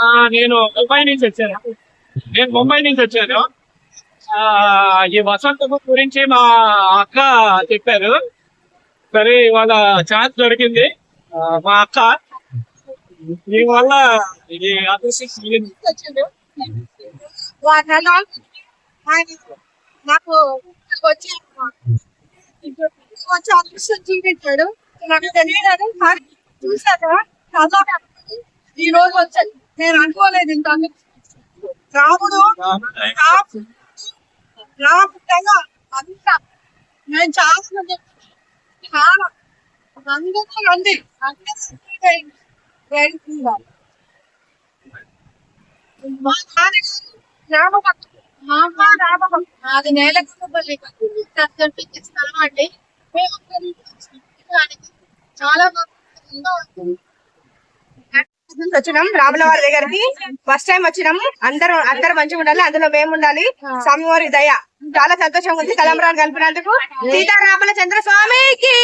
ఆ, నేను ముంబై నుంచి వచ్చాను. నేను ముంబై నుంచి వచ్చాను. ఆ, ఈ వసంత గురించి మా అక్క చెప్పారు. సరే ఇవాళ ఛాన్స్ దొరికింది. మా అక్క. దీనివల్ల ఇది అదృష్టం నాకు వచ్చి వచ్చి అదృష్టం చూపించాడు. నాకు తెలియదు కానీ చూసాక ఈ రోజు వచ్చాను నేను అనుకోలేదు ఇంత రాముడు రాము అంత నేను చాలా చాలా అందరూ రండి. అందరూ వేడుకుందాం మా నాన్నగారు రామభక్తుడు మా అమ్మ రామభక్తుడు నేల నేలకొండపల్లి కనిపించే స్థలం అండి. మేము అక్కడి చాలా బాగుంటుంది వచ్చినాం. రాముల వారి దగ్గరికి ఫస్ట్ టైం వచ్చినాం. అందరూ అందరు మంచిగా ఉండాలి. అందులో మేము ఉండాలి. స్వామివారి దయ. చాలా సంతోషంగా ఉంది. తలంబరాలు కలిపినందుకు. సీతారాముల చంద్ర స్వామికి